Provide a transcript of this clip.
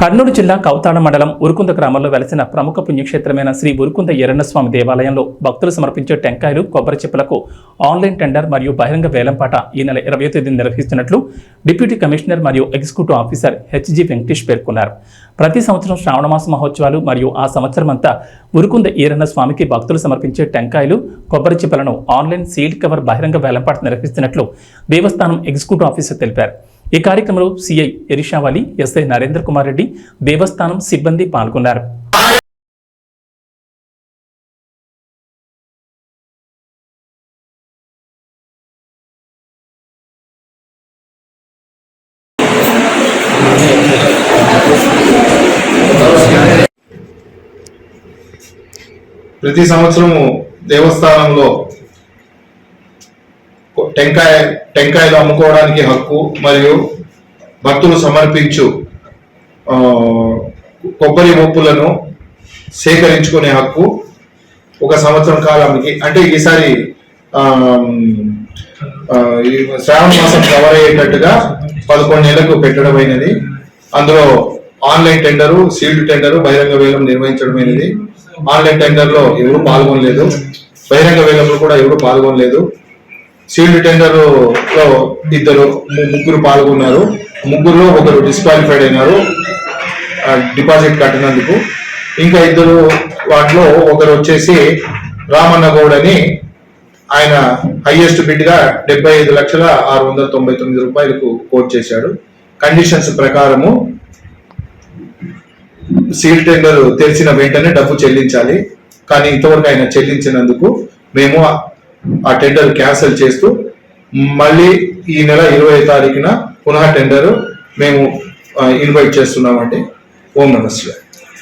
కర్నూలు జిల్లా కౌతాళ మండలం ఉరుకుంద గ్రామంలో వెలసిన ప్రముఖ పుణ్యక్షేత్రమైన శ్రీ ఉరుకుంద ఎర్రన్నస్వామి దేవాలయంలో భక్తులు సమర్పించే టెంకాయలు కొబ్బరి చిప్పలకు ఆన్లైన్ టెండర్ మరియు బహిరంగ వేలంపాట ఈ నెల ఇరవై తేదీ నిర్వహిస్తున్నట్లు డిప్యూటీ కమిషనర్ మరియు executive officer H G Venkatesh పేర్కొన్నారు. ప్రతి సంవత్సరం శ్రావణమాస మహోత్సవాలు మరియు ఆ సంవత్సరం అంతా ఉరుకుంద ఈరన్న స్వామికి భక్తులు సమర్పించే టెంకాయలు కొబ్బరి చిప్పలను ఆన్లైన్ సీల్డ్ కవర్ బహిరంగ వేలంపాట నిర్వహిస్తున్నట్లు దేవస్థానం ఎగ్జిక్యూటివ్ ఆఫీసర్ తెలిపారు. ఈ కార్యక్రమంలో సిఐ ఎరిషావాలి ఎస్ఐ నరేంద్ర కుమార్ రెడ్డి దేవస్థానం సిబ్బంది పాల్గొన్నారు. ప్రతి సంవత్సరము దేవస్థానంలో టెంకాయ టెంకాయలు అమ్ముకోవడానికి హక్కు మరియు భక్తులు సమర్పించు కొబ్బరి ముప్పులను సేకరించుకునే హక్కు ఒక సంవత్సరం కాలానికి అంటే ఈసారి శ్రావణ మాసం కవర్ అయ్యేటట్టుగా పదకొండు నెలలకు పెట్టడమైనది అందులో ఆన్లైన్ టెండరు సీల్డ్ టెండరు బహిరంగ వేలం నిర్వహించడమైనది ఆన్లైన్ టెండర్లో ఎవరు పాల్గొనలేదు. బహిరంగ వేలంలో కూడా ఎవరు పాల్గొనలేదు. సీల్డ్ టెండర్లో ఇద్దరు ముగ్గురు పాల్గొన్నారు. ముగ్గురులో ఒకరు డిస్క్వాలిఫైడ్ అయినారు. డిపాజిట్ కట్టినందుకు. ఇంకా ఇద్దరు వాటిలో ఒకరు వచ్చేసి రామన్న గౌడ్ అని ఆయన హైయెస్ట్ బిడ్గా డెబ్బై ఐదు లక్షల ఆరు వందల తొంభై తొమ్మిది రూపాయలకు కోట్ చేశాడు. కండిషన్స్ ప్రకారము సీల్ టెండర్ తెరిచిన వెంటనే డబ్బు చెల్లించాలి. కానీ ఇంతవరకు ఆయన చెల్లించినందుకు మేము ఆ టెండర్ క్యాన్సిల్ చేస్తూ మళ్ళీ ఈ నెల ఇరవై తారీఖున పునః టెండర్ మేము ఇన్వైట్ చేస్తున్నామండి. ఓం నమస్తే